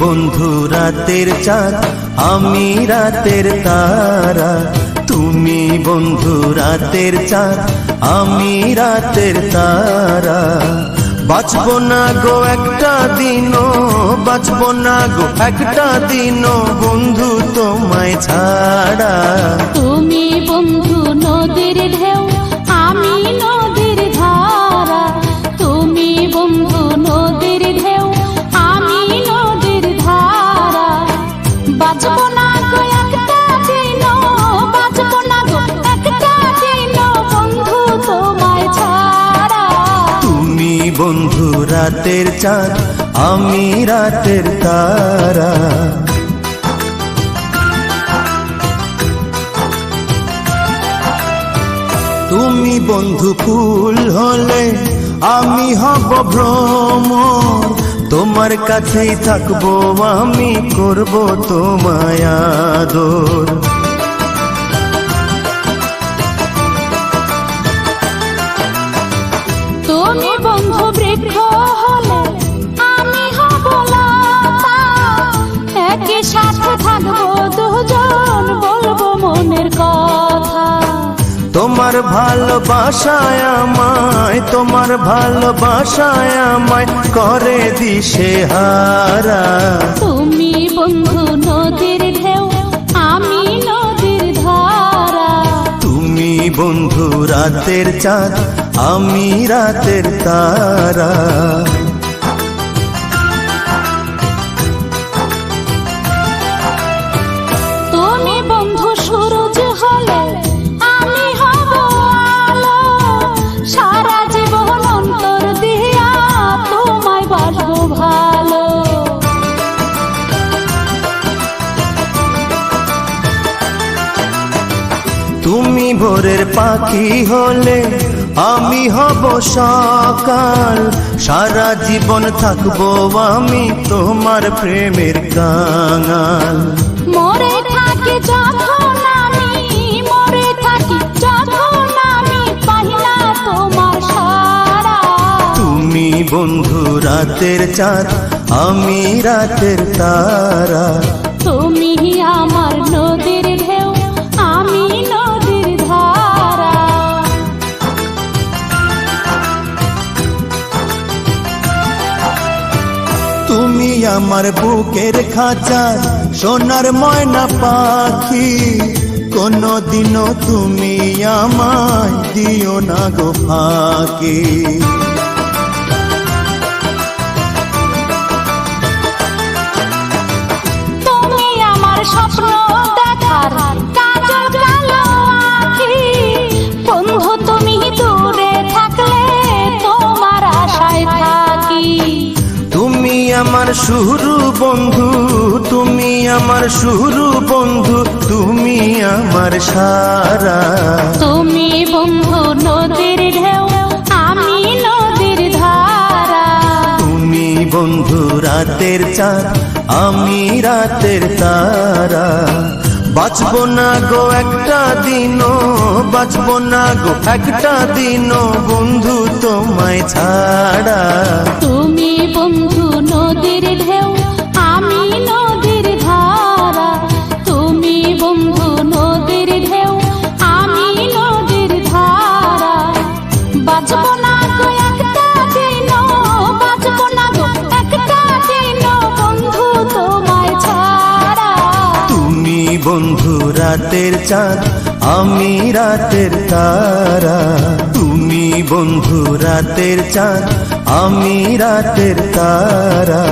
বন্ধু, রাতের চাঁদ, আমি রাতের তারা। তুমি বন্ধু, রাতের চাঁদ, আমি রাতের তারা। বাঁচব না গো একটা দিনও, বাঁচব না গো একটা দিনও, বন্ধু তোমায় ছাড়া। তুমি বন্ধু, রাতের চাঁদ, আমি রাতের তারা। তুমি বন্ধু, ফুল হলে আমি হব ভ্রম। তোমার কাছেই থাকব, আমি করব তোমায় আদর। বৃক্ষ হলে আমি হব লতা। একই সাথে থাকব দুজন বলব মনের কথা। তোমার ভালোবাসায় আমায় তোমার ভালোবাসায় আমায় করে দিশে হারা। তুমি বন্ধু নদীর ঢেউ আমি নদীর ধারা। তুমি বন্ধু রাতের চাঁদ আমি রাতের তারা। তুমি বন্ধু সূরজ হলে আমি হব আলো। সারা জীবন অন্তর দিয়া তোমায় বাসবো ভালো। তুমি ভোরের পাখি হলে আমি হব সকাল সারা জীবন থাকব আমি তোমার প্রেমের কাঙাল। মরে থাকি যখন আমি মরে থাকি যখন আমি পাইলা তোমার সারা। তুমি বন্ধু রাতের চাঁদ আমি রাতের তারা। তুমি আমার নদীর তুমি আমার বুকের খাঁচা, সোনার ময়না পাখি। কোনো দিনও তুমি আমায় দিও না গো ফাঁকি। আমার শুরু বন্ধু তুমি আমার সারা। তুমি বন্ধু নদীর ঢেউ আমি নদীর ধারা। তুমি বন্ধু রাতের চাঁদ আমি রাতের তারা। বাঁচব না গো একটা দিনও বাঁচব না গো একটা দিনও বন্ধু তোমায় ছাড়া। তুমি বন্ধু রাতের চাঁদ আমি রাতের তারা। তুমি বন্ধু রাতের চাঁদ আমি রাতের তারা।